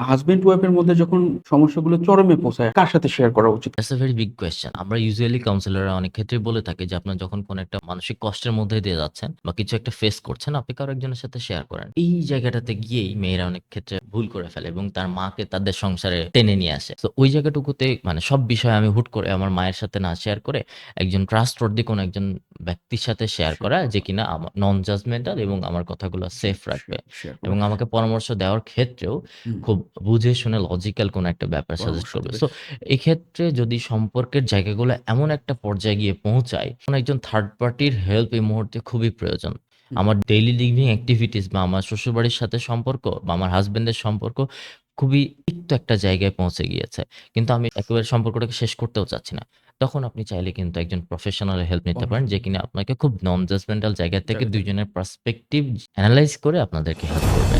Husband ওয়াইফের মধ্যে যখন সমস্যাগুলো চরমে পৌঁছায় কার সাথে শেয়ার করা উচিত? That's a very big question আমরা ইউজুয়ালি কাউন্সিলররা অনেক ক্ষেত্রে বলে থাকি যে আপনার যখন কোনো একটা মানসিক কষ্টের মধ্যে দিয়ে যাচ্ছেন বা কিছু একটা ফেস করছেন আপনি কারও একজনের সাথে শেয়ার করেন। এই জায়গাটাতে গিয়েই মেয়েরা অনেক ক্ষেত্রে ভুল করে ফেলে এবং তার মাকে তাদের সংসারে টেনে নিয়ে আসে। তো ওই জায়গাটুকুতে মানে সব বিষয় আমি হুট করে আমার মায়ের সাথে না শেয়ার করে একজন ট্রাস্ট দি কোনো একজন ব্যক্তির সাথে শেয়ার করা যে কিনা আমার নন জাজমেন্টাল এবং আমার কথাগুলো সেফ রাখবে। এবং আমাকে পরামর্শ দেওয়ার ক্ষেত্রেও খুব বুঝে শুনে লজিক্যাল কোনো একটা ব্যাপার সাজেস্ট করবে। সো এক্ষেত্রে যদি সম্পর্কের জায়গাগুলো এমন একটা পর্যায়ে গিয়ে পৌঁছায় একজন থার্ড পার্টির হেল্প এই মুহূর্তে খুবই প্রয়োজন। আমার ডেইলি লিভিং অ্যাক্টিভিটিস বা আমার শ্বশুরবাড়ির সাথে সম্পর্ক বা আমার হাজবেন্ডের সম্পর্ক খুবই তিক্ত একটা জায়গায় পৌঁছে গিয়েছে। কিন্তু আমি একেবারে সম্পর্কটাকে শেষ করতেও চাচ্ছি না। তখন আপনি চাইলে কিন্তু একজন প্রফেশনাল হেল্প নিতে পারেন যে কিনা আপনাকে খুব নন জাজমেন্টাল জায়গা থেকে। দুইজনের পার্সপেক্টিভ অ্যানালাইজ করে আপনাদেরকে হেল্প করবে।